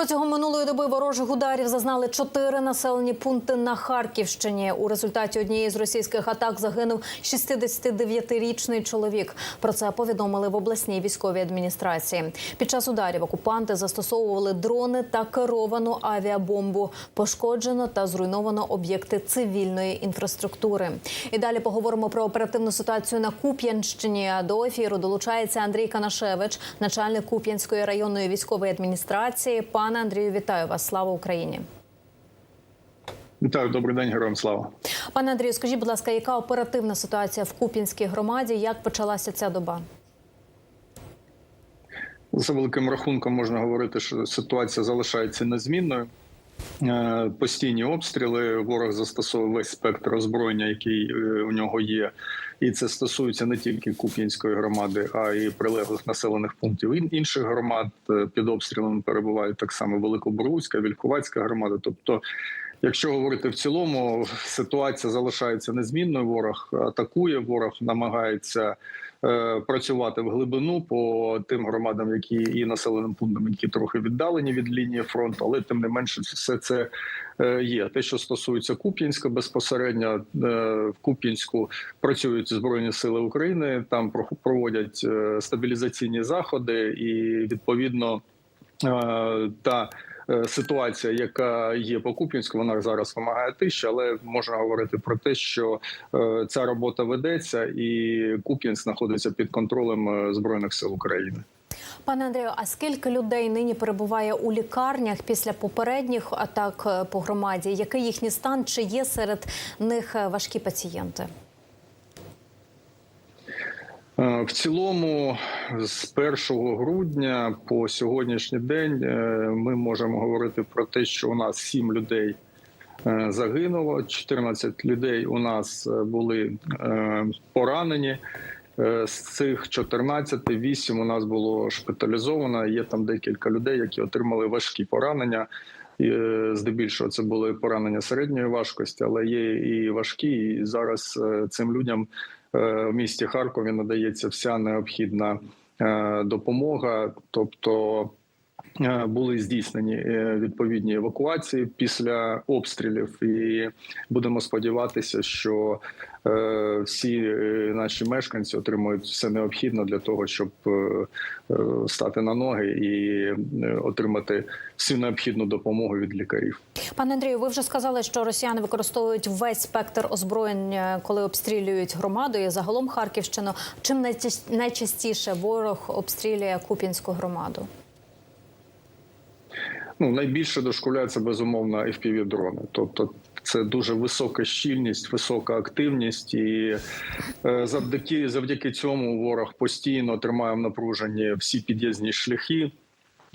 Протягом минулої доби ворожих ударів зазнали чотири населені пункти на Харківщині. У результаті однієї з російських атак загинув 69-річний чоловік. Про це повідомили в обласній військовій адміністрації. Під час ударів окупанти застосовували дрони та керовану авіабомбу. Пошкоджено та зруйновано об'єкти цивільної інфраструктури. І далі поговоримо про оперативну ситуацію на Куп'янщині. До ефіру долучається Андрій Канашевич, начальник Куп'янської районної військової адміністрації. Пане Андрію, вітаю вас! Слава Україні! Вітаю, добрий день, героям слава. Пане Андрію, скажіть, будь ласка, яка оперативна ситуація в Куп'янській громаді? Як почалася ця доба? За великим рахунком можна говорити, що ситуація залишається незмінною. Е, Постійні обстріли. Ворог застосовує весь спектр озброєння, який е, у нього є, і це стосується не тільки Куп'янської громади, а й прилеглих населених пунктів Ін- інших громад. Е, Під обстрілами перебувають так само Великобрузька, Вільховацька громада. Тобто, якщо говорити в цілому, ситуація залишається незмінною. Ворог атакує, ворог намагається працювати в глибину по тим громадам, які і населеним пунктам, які трохи віддалені від лінії фронту, але тим не менше, все це е, є. Те, що стосується Куп'янська, безпосередньо е, в Куп'янську працюють збройні сили України. Там про- проводять е, стабілізаційні заходи, і відповідно е, та е, ситуація, яка є по Куп'янську, вона зараз вимагає тиші, але можна говорити про те, що е, ця робота ведеться, і Куп'янськ знаходиться під контролем е, збройних сил України. Пане Андрію, а скільки людей нині перебуває у лікарнях після попередніх атак е, по громаді? Який їхній стан? Чи є серед них е, важкі пацієнти? Е, В цілому, з 1 грудня по сьогоднішній день е, ми можемо говорити про те, що у нас 7 людей е, загинуло, 14 людей у нас були поранені. З цих 14 8 у нас було шпиталізовано. Є там декілька людей, які отримали важкі поранення. Здебільшого це були поранення середньої важкості, але є і важкі. І зараз цим людям в місті Харкові надається вся необхідна е, допомога. Тобто е, були здійснені е, відповідні евакуації після обстрілів, і будемо сподіватися, що е, всі е, наші мешканці отримують все необхідне для того, щоб е, е, стати на ноги і е, отримати всю необхідну допомогу від лікарів. Пане Андрію, ви вже сказали, що росіяни використовують весь спектр озброєння, коли обстрілюють громаду і загалом Харківщину. Чим найча- найчастіше ворог обстрілює Куп'янську громаду? Ну найбільше дошкуляється безумовно fpv дрони тобто. Це дуже висока щільність, висока активність, і е, завдяки завдяки цьому ворог постійно тримає в напруженні всі під'їзні шляхи,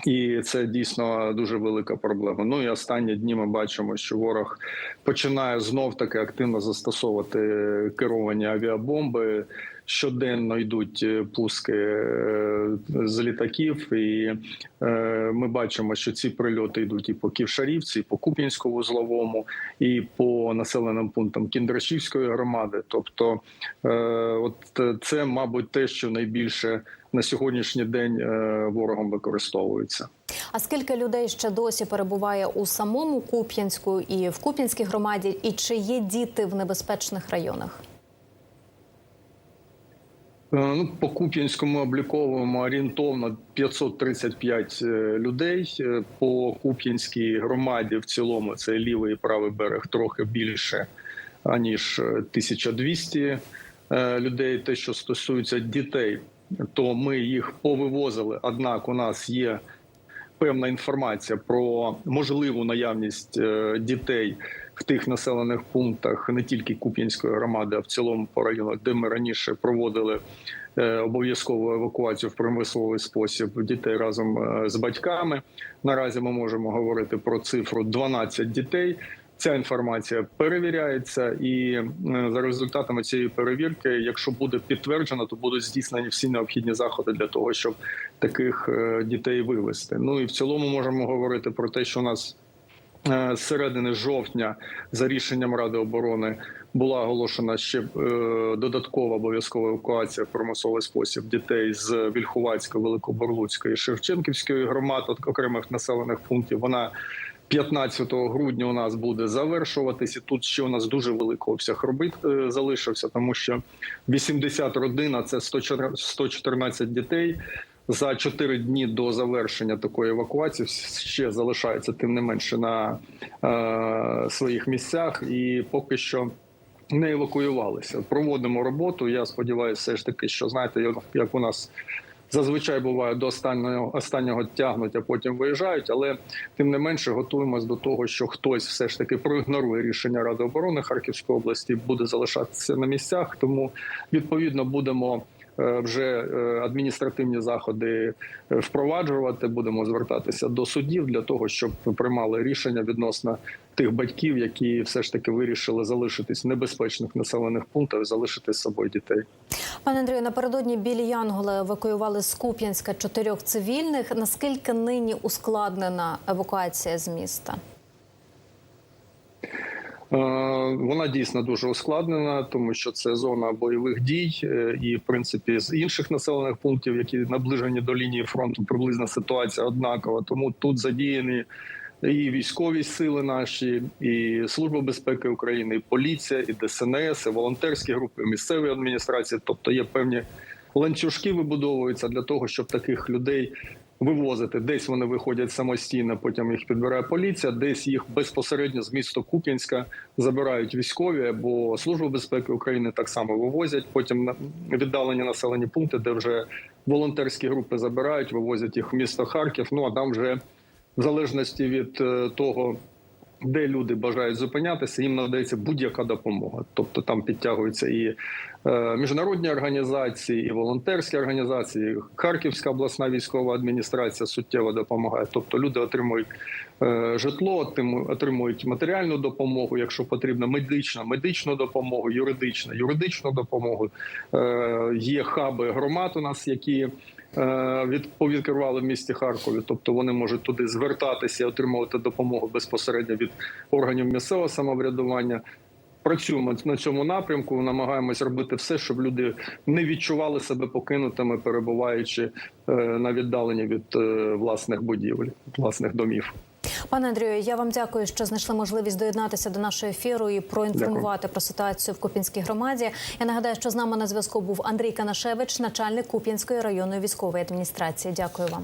і це дійсно дуже велика проблема. Ну і останні дні ми бачимо, що ворог починає знов таки активно застосовувати керовані авіабомби. Щоденно йдуть е, пуски е, з літаків, і е, ми бачимо, що ці прильоти йдуть і по Ківшарівці, і по Куп'янському вузловому, і по населеним пунктам Кіндрашівської громади. Тобто, от це, мабуть, те, що найбільше на сьогоднішній день ворогом використовується. А скільки людей ще досі перебуває у самому Куп'янську і в Куп'янській громаді? І чи є діти в небезпечних районах? Е, Ну, по Куп'янському обліковуємо орієнтовно 535 е, людей. Е, По Куп'янській громаді в цілому це лівий і правий берег трохи більше аніж е, 1200 е, людей. Те, що стосується дітей, то ми їх повивозили. Однак у нас є певна інформація про можливу наявність е, дітей в тих населених пунктах не тільки Куп'янської громади, а в цілому по району, де ми раніше проводили е, обов'язкову евакуацію в промисловий спосіб дітей разом е, з батьками. Наразі ми можемо говорити про цифру 12 дітей. Ця інформація перевіряється, і е, за результатами цієї перевірки, якщо буде підтверджено, то будуть здійснені всі необхідні заходи для того, щоб таких е, дітей вивести. Ну і в цілому можемо говорити про те, що у нас е, з середини жовтня за рішенням Ради оборони була оголошена ще додаткова обов'язкова евакуація в примусовий спосіб дітей з Вільхувацької, Великоборлуцької, Шевченківської громад окремих населених пунктів. Вона 15 грудня у нас буде завершуватись. І тут ще у нас дуже великий обсяг робіт е, залишився, тому що 80 родин, а це 114 114 дітей. За 4 дні до завершення такої евакуації ще залишаються тим не менше на е, своїх місцях, і поки що не евакуювалися. Проводимо роботу. Я сподіваюся, все ж таки, що знаєте, як у нас зазвичай буває до останнього останнього тягнуть, а потім виїжджають. Але тим не менше готуємось до того, що хтось все ж таки проігнорує рішення Ради оборони Харківської області, буде залишатися на місцях. Тому відповідно будемо. Е, Вже е, адміністративні заходи е, впроваджувати, будемо звертатися до судів для того, щоб приймали рішення відносно тих батьків, які все ж таки вирішили залишитись в небезпечних населених пунктах, залишити з собою дітей. Пане Андрію, напередодні білі Янголи евакуювали з Куп'янська чотирьох цивільних. Наскільки нині ускладнена евакуація з міста? Е, Вона дійсно дуже ускладнена, тому що це зона бойових дій, е, і в принципі з інших населених пунктів, які наближені до лінії фронту, приблизна ситуація однакова. Тому тут задіяні і військові сили наші, і служба безпеки України, і поліція, і ДСНС, і волонтерські групи, і місцеві адміністрації. Тобто є певні ланцюжки вибудовуються для того, щоб таких людей вивозити. Десь вони виходять самостійно, потім їх підбирає поліція, десь їх безпосередньо з міста Куп'янська забирають військові або служба безпеки України так само вивозять. Потім віддалені населені пункти, де вже волонтерські групи забирають, вивозять їх в місто Харків. Ну а там вже в залежності від е, того. Де люди бажають зупинятися, їм надається будь-яка допомога. Тобто там підтягуються і е, міжнародні організації, і волонтерські організації, Харківська обласна військова адміністрація суттєво допомагає. Тобто люди отримують е, житло, отримують, матеріальну допомогу, якщо потрібно, медичну, медичну допомогу, юридичну, юридичну допомогу. Е, є хаби громад у нас, які повідкривали в місті Харкові, тобто вони можуть туди звертатися і отримувати допомогу безпосередньо від органів місцевого самоврядування. Працюємо на цьому напрямку, намагаємось робити все, щоб люди не відчували себе покинутими, перебуваючи е, на віддаленні від е, власних будівель, власних домів. Пане Андрію, я вам дякую, що знайшли можливість доєднатися до нашого ефіру і проінформувати про ситуацію в Куп'янській громаді. Я нагадаю, що з нами на зв'язку був Андрій Канашевич, начальник Куп'янської районної військової адміністрації. Дякую вам.